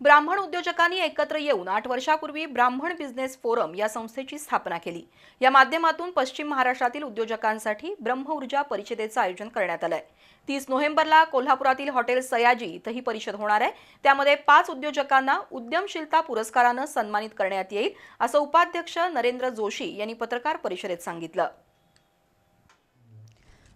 ब्राह्मण उद्योजकांनी एकत्र येऊन आठ वर्षापूर्वी ब्राह्मण बिझनेस फोरम या संस्थेची स्थापना केली. या माध्यमातून पश्चिम महाराष्ट्रातील उद्योजकांसाठी ब्रह्म ऊर्जा परिषदेचं आयोजन करण्यात आलंय. तीस नोव्हेंबरला कोल्हापुरातील हॉटेल सयाजी इथं ही परिषद होणार आहे. त्यामध्ये पाच उद्योजकांना उद्यमशीलता पुरस्कारानं सन्मानित करण्यात येईल असं उपाध्यक्ष नरेंद्र जोशी यांनी पत्रकार परिषदेत सांगितलं.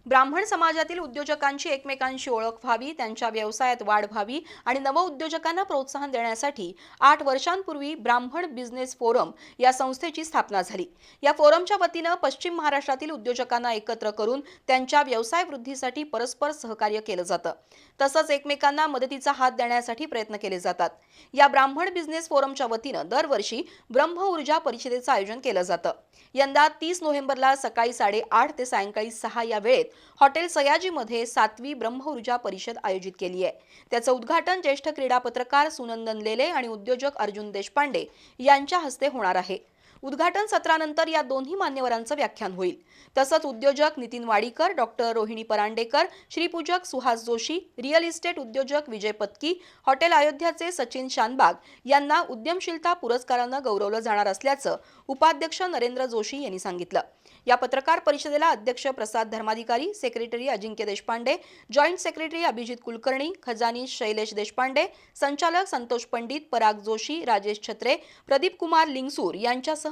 ब्राह्मण समाजातील उद्योजकांची एकमेकांशी ओळख व्हावी त्यांच्या व्यवसायात वाढ व्हावी आणि नवउद्योजकांना प्रोत्साहन देण्यासाठी आठ वर्षांपूर्वी ब्राह्मण बिझनेस फोरम या संस्थेची स्थापना झाली. या फोरमच्या वतीनं पश्चिम महाराष्ट्रातील उद्योजकांना एकत्र करून त्यांच्या व्यवसाय वृद्धीसाठी परस्पर सहकार्य केलं जातं. तसंच एकमेकांना मदतीचा हात देण्यासाठी प्रयत्न केले जातात. या ब्राह्मण बिझनेस फोरमच्या वतीनं दरवर्षी ब्रह्म ऊर्जा परिषदेचं आयोजन केलं जातं. यंदा तीस नोव्हेंबरला सकाळी साडेआठ ते सायंकाळी सहा या वेळेत हॉटेल सयाजीमध्ये सातवी ब्रह्म ऊर्जा परिषद आयोजित केली आहे. त्याचं उद्घाटन ज्येष्ठ क्रीडा पत्रकार सुनंदन लेले आणि उद्योजक अर्जुन देशपांडे यांच्या हस्ते होणार आहे. उद्घाटन सत्रानंतर या दोन्ही मान्यवरांचं व्याख्यान होईल. तसंच उद्योजक Nitin Wadikar doctor Rohini Parandekar Shripujak Suhas Joshi real estate उद्योजक विजय पत्की हॉटेल अयोध्याचे सचिन शानबाग यांना उद्यमशीलता पुरस्कारानं गौरवलं जाणार असल्याचं उपाध्यक्ष नरेंद्र जोशी यांनी सांगितलं. या पत्रकार परिषदेला अध्यक्ष Prasad Dharmadhikari secretary Ajinkya Deshpande joint secretary Abhijit Kulkarni खजानी शैलेश देशपांडे संचालक संतोष पंडित पराग जोशी राजेश छत्रे प्रदीप कुमार लिंगसूर यांच्यासह